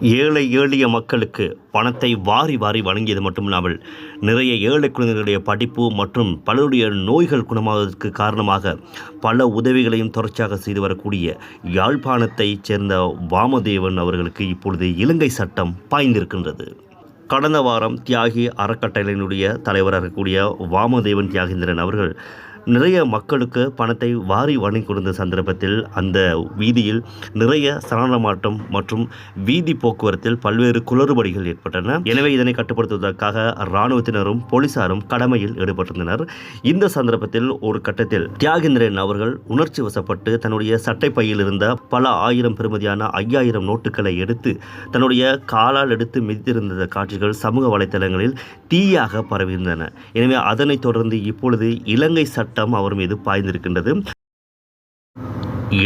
ஏழை எளிய மக்களுக்கு பணத்தை வாரி வாரி வழங்கியது மட்டுமில்லாமல் நிறைய ஏழை குழந்தைகளுடைய படிப்பு மற்றும் பலருடைய நோய்கள் குணமாவதற்கு காரணமாக பல உதவிகளையும் தொடர்ச்சியாக செய்து வரக்கூடிய யாழ்ப்பாணத்தைச் சேர்ந்த வாமதேவன் அவர்களுக்கு இப்பொழுது இலங்கை சட்டம் பாய்ந்திருக்கின்றது. கடந்த வாரம் தியாகி அறக்கட்டளையினுடைய தலைவராக இருக்கக்கூடிய வாமதேவன் தியாகேந்திரன் அவர்கள் நிறைய மக்களுக்கு பணத்தை வாரி வழங்கி கொடுத்த சந்தர்ப்பத்தில் அந்த வீதியில் நிறைய சலனமாட்டம் மற்றும் வீதி போக்குவரத்தில் பல்வேறு குளறுபடிகள் ஏற்பட்டன. எனவே இதனை கட்டுப்படுத்துவதற்காக இராணுவத்தினரும் போலீசாரும் கடமையில் ஈடுபட்டிருந்தனர். இந்த சந்தர்ப்பத்தில் ஒரு கட்டத்தில் தியாகேந்திரன் அவர்கள் உணர்ச்சி வசப்பட்டு தன்னுடைய சட்டை பையில் இருந்த பல ஆயிரம் பெறுமதியான ஐயாயிரம் நோட்டுகளை எடுத்து தன்னுடைய காலால் எடுத்து மிதித்திருந்த காட்சிகள் சமூக வலைத்தளங்களில் தீயாக பரவியிருந்தன. எனவே அதனைத் தொடர்ந்து இப்பொழுது இலங்கை சட்ட சட்டம் அவர் மீது பாய்ந்திருக்கின்றது.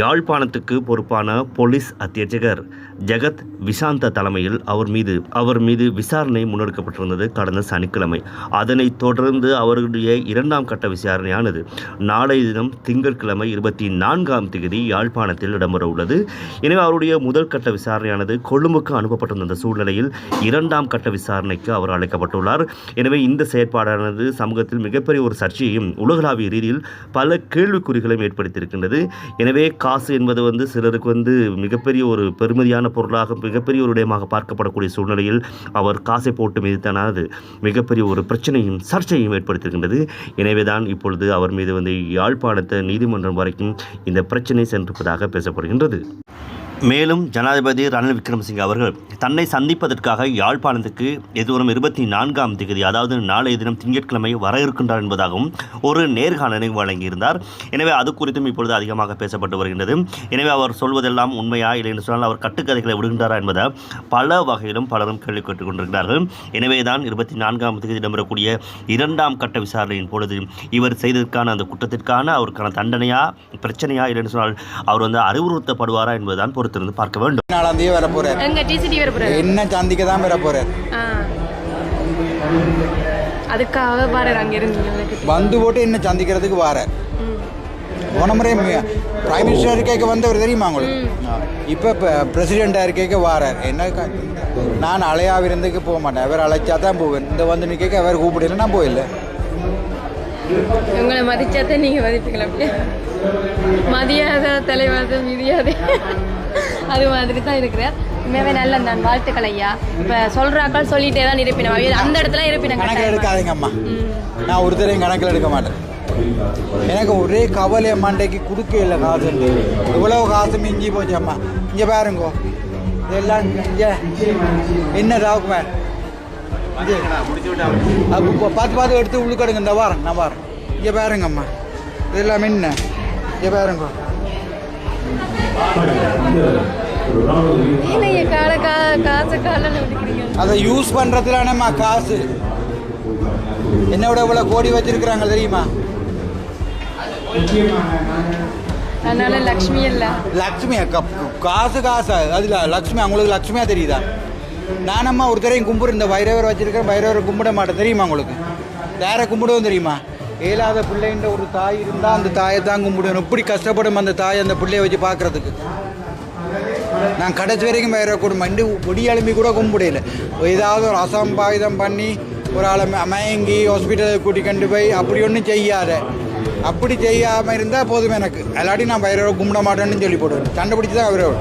யாழ்ப்பாணத்துக்கு பொறுப்பான போலீஸ் அத்தியட்சகர் ஜெகத் விசாந்த தலைமையில் அவர் மீது அவர் மீது விசாரணை முன்னெடுக்கப்பட்டிருந்தது கடந்த சனிக்கிழமை. அதனைத் தொடர்ந்து அவருடைய இரண்டாம் கட்ட விசாரணையானது நாளைய தினம் திங்கட்கிழமை இருபத்தி நான்காம் தேதி யாழ்ப்பாணத்தில் இடம்பெற உள்ளது. எனவே அவருடைய முதல் கட்ட விசாரணையானது கொழும்புக்கு அனுப்பப்பட்டிருந்த சூழ்நிலையில் இரண்டாம் கட்ட விசாரணைக்கு அவர் அழைக்கப்பட்டுள்ளார். எனவே இந்த செயற்பாடானது சமூகத்தில் மிகப்பெரிய ஒரு சர்ச்சையையும் உலகளாவிய ரீதியில் பல கேள்விக்குறிகளையும் ஏற்படுத்தியிருக்கின்றது. எனவே காசு என்பது வந்து சிலருக்கு வந்து மிகப்பெரிய ஒரு பெருமதியான பொருளாக மிகப்பெரிய ஒரு விடயமாக பார்க்கப்படக்கூடிய சூழ்நிலையில் அவர் காசை போட்டு மீதுதானது மிகப்பெரிய ஒரு பிரச்சனையும் சர்ச்சையும் ஏற்படுத்தியிருக்கின்றது. எனவே தான் இப்பொழுது அவர் மீது வந்து யாழ்ப்பாணத்தை நீதிமன்றம் வரைக்கும் இந்த பிரச்சனை சென்றிருப்பதாக பேசப்படுகின்றது. மேலும் ஜனாதிபதி ரணில் விக்ரமசிங்கே அவர்கள் தன்னை சந்திப்பதற்காக யாழ்ப்பாணத்துக்கு எதிர்வரும் இருபத்தி நான்காம் தேதி அதாவது நாளைய தினம் திங்கட்கிழமை வர இருக்கின்றார் என்பதாகவும் ஒரு நேர்காணலை வழங்கியிருந்தார். எனவே அது குறித்தும் இப்பொழுது அதிகமாக பேசப்பட்டு வருகின்றது. எனவே அவர் சொல்வதெல்லாம் உண்மையா இல்லை என்று சொன்னால் அவர் கட்டுக்கதைகளை விடுகின்றாரா என்பதை பல வகையிலும் பலரும் கேள்வி கேட்டுக் கொண்டிருக்கிறார்கள். எனவே தான் இருபத்தி நான்காம் தேதி இடம்பெறக்கூடிய இரண்டாம் கட்ட விசாரணையின் பொழுது இவர் செய்ததற்கான அந்த குற்றத்திற்கான அவருக்கான தண்டனையா பிரச்சனையா இல்லைன்னு சொன்னால் அவர் வந்து அறிவுறுத்தப்படுவாரா என்பதுதான் பொறுத்து. பொறுத்திருந்து பார்க்க வேண்டும். நாலாம் தேதி வர போறார். எங்க டிசிடி வர போறாரு? என்ன சந்திக்க தான் வர போறார். அதுக்காக பாரு அங்க இருந்து வந்து போட்டு என்ன சந்திக்கிறதுக்கு வாரார். போன முறை பிரைம் மினிஸ்டர் இருக்கைக்கு வந்தவர் தெரியுமா உங்களுக்கு? இப்போ பிரசிடெண்டாக இருக்கைக்கு வாரார். என்ன நான் அலையா விருந்துக்கு போக மாட்டேன். அவர் அழைச்சா தான் போவேன். இந்த வந்து நிற்க அவர் கூப்பிடல நான் போயில்ல உங்களை மதிச்சாதான் நீங்க மதிப்பீங்களா அப்படியே? மதியாத தலைவாத மிதியாதே. அது மாதிரி தான் இருக்கிறார். உண்மையாவே நல்ல நான் வாழ்த்துக்கள் ஐயா. இப்ப சொல்றாக்கள் சொல்லிட்டே தான் இருப்பினோம். அவைய அந்த இடத்துல இருப்பினம் கணக்கில் கட்டாயமா. எடுக்காதீங்க அம்மா. ம். நான் ஒருத்தரையும் கணக்கில் எடுக்க மாட்டேன். எனக்கு ஒரே கவலை மண்டைக்கு கொடுக்க இல்லை காசு இவ்வளோ காசு மிஞ்சி போச்சு அம்மா. இங்கே பாருங்கோ. இதெல்லாம் இங்கே. என்ன டாக்குமெண்ட்? பார்த்து பார்த்து எடுத்து உள்ளுக்கடுங்க இந்த வாரம் நான் வாரம். இங்கே பாருங்க அம்மா. இதெல்லாம் என்ன? இங்கே பாருங்க. அதை யூஸ் பண்ணுறதுலானம்மா காசு. என்னோட இவ்வளோ கோடி வச்சிருக்கிறாங்க தெரியுமா? அதனால லக்ஷ்மி இல்ல. லக்ஷ்மி க- காசு காசு? அதில் லக்ஷ்மி அவங்களுக்கு லக்ஷ்மியாக தெரியுதா? நானம்மா ஒருத்தரையும் கும்பிடு இந்த வைரவர் வச்சிருக்கேன் வைரவரை கும்பிட மாட்டேன். தெரியுமா உங்களுக்கு? வேற கும்பிடுவோம் தெரியுமா? இயலாத பிள்ளைன்ற ஒரு தாய் இருந்தால் அந்த தாயை தான் கும்பிடுவேன் இப்படி கஷ்டப்படும் அந்த தாய் அந்த பிள்ளையை வச்சு பார்க்குறதுக்கு. நான் கடைசி வரைக்கும் வேற குடும்பம் இண்டு ஒடியெலும்பி கூட கும்பிடையில ஏதாவது ஒரு அசம்பாவிதம் பண்ணி ஒரு ஆளை ம- மயங்கி ஹாஸ்பிட்டலுக்கு கூட்டி கொண்டு போய் அப்படி ஒன்றும் செய்யாத. அப்படி செய்யாமல் இருந்தால் போதும் எனக்கு. இல்லாட்டி நான் பயிரோட கும்பிட மாட்டேன்னு சொல்லி போடுவேன். கண்டுபிடிச்சி தான் அவரோட